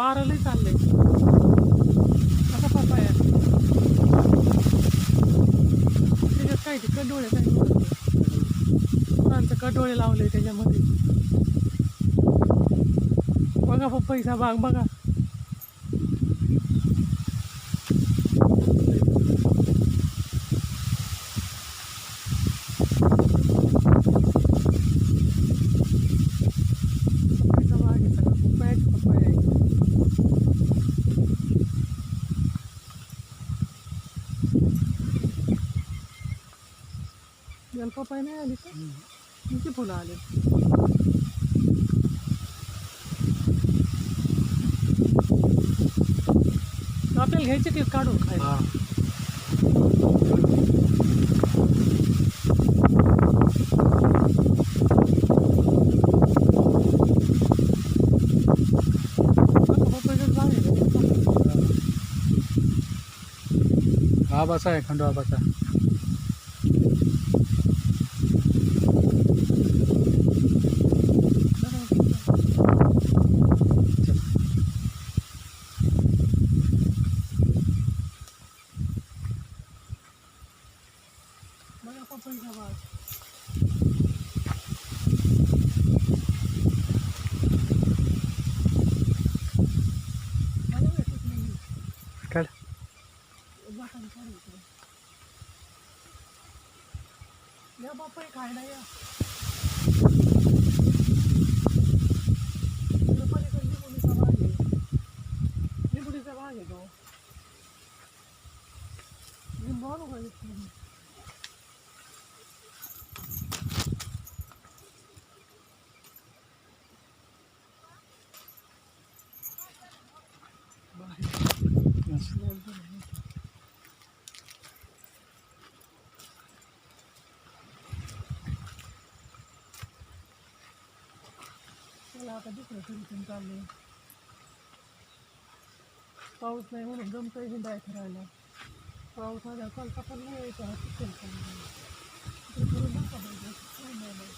वारं चाललंय. कसा पपाया त्याच्यात काय ते कडोळे काय फुलांचं कडोळे लावले त्याच्यामध्ये. बघा पप्पाईचा बाग बघा पपईचा बाग आहे सगळं पपयाच पपया आहे याला पपई नाही आली का? किती फुलं आले? आपल्याला घ्यायचे ते काढून खायला. हा. बाग आहे का? हा बसा आहे खंडो बसा बघा पपईचा बाग बघा ना, कुठली काढ वाटाणे काढायचे. या पपई खायला या इकडं पलीकडे लिंबुडीचा बाग आहे लिंबुडीचा बाग आहे तो लिंबू आणू का इथून? चला आता दुसरं फिरतून चालले पाऊस नाही म्हणून जमतंय हिंडाय फिरायला. पाऊस आला चालता पण नाही यायचा हा चिखल पण नाही. इकडे फिरून नका पाहिजे, काय नाही नाही.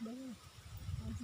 बघा, आमची काही खात आहे उतरव मान उतरवलाय काय नाही हम्म. हा. माल उतरवला तिकडे कुठे तिकडे माल उतरवला त्यांनी खाली बघा. घ्यायची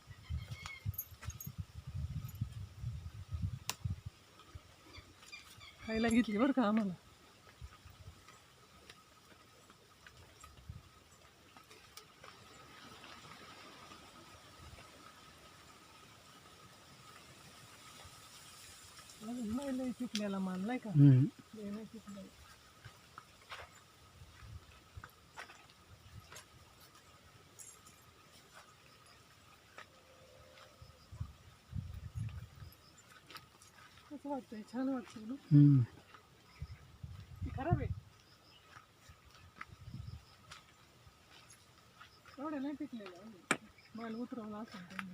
खायला घेतली बरं का आम्हाला. अजून नाही लय नाही का. लय नाही वाटतंय छान वाटतंय ना? हम्म. ती खराब आहे. एवढे नाही पिकलेलं माल उतरवला असेल त्यांनी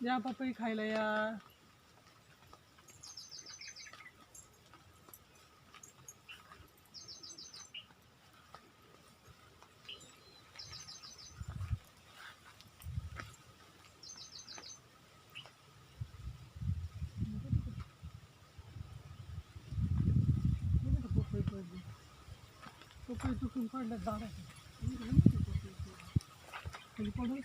या पपई खायला या पपई पडली झाडाची? पडून?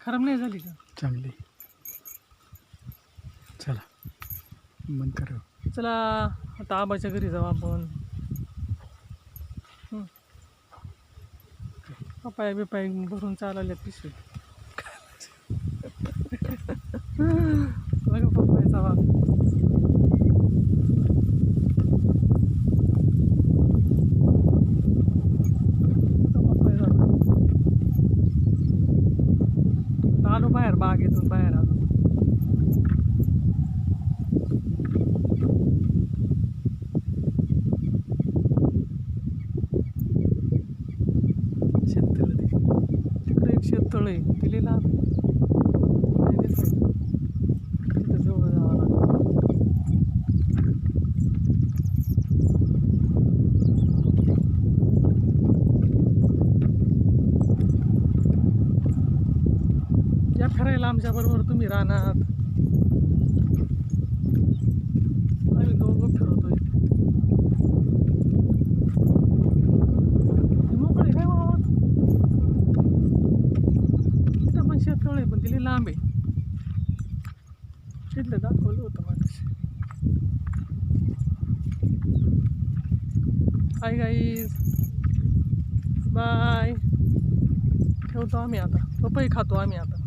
खराब नाही झाली का? चांगली. चला. बंद करा. चला. आता आबाच्या घरी जाऊ आपण. हं. पपाया बिपाय भरून चालवल्या पिशवी. बघा पप्पायचा वाघ आलो बाहेर बागेतून बाहेर आलो शेततळ ते तळ आहे. दिलेला तिथं जवळ जावं या फिरायला आमच्याबरोबर तुम्ही राहणार. हाय गाईज बाय ठेवतो आम्ही आता पपई खातो आम्ही आता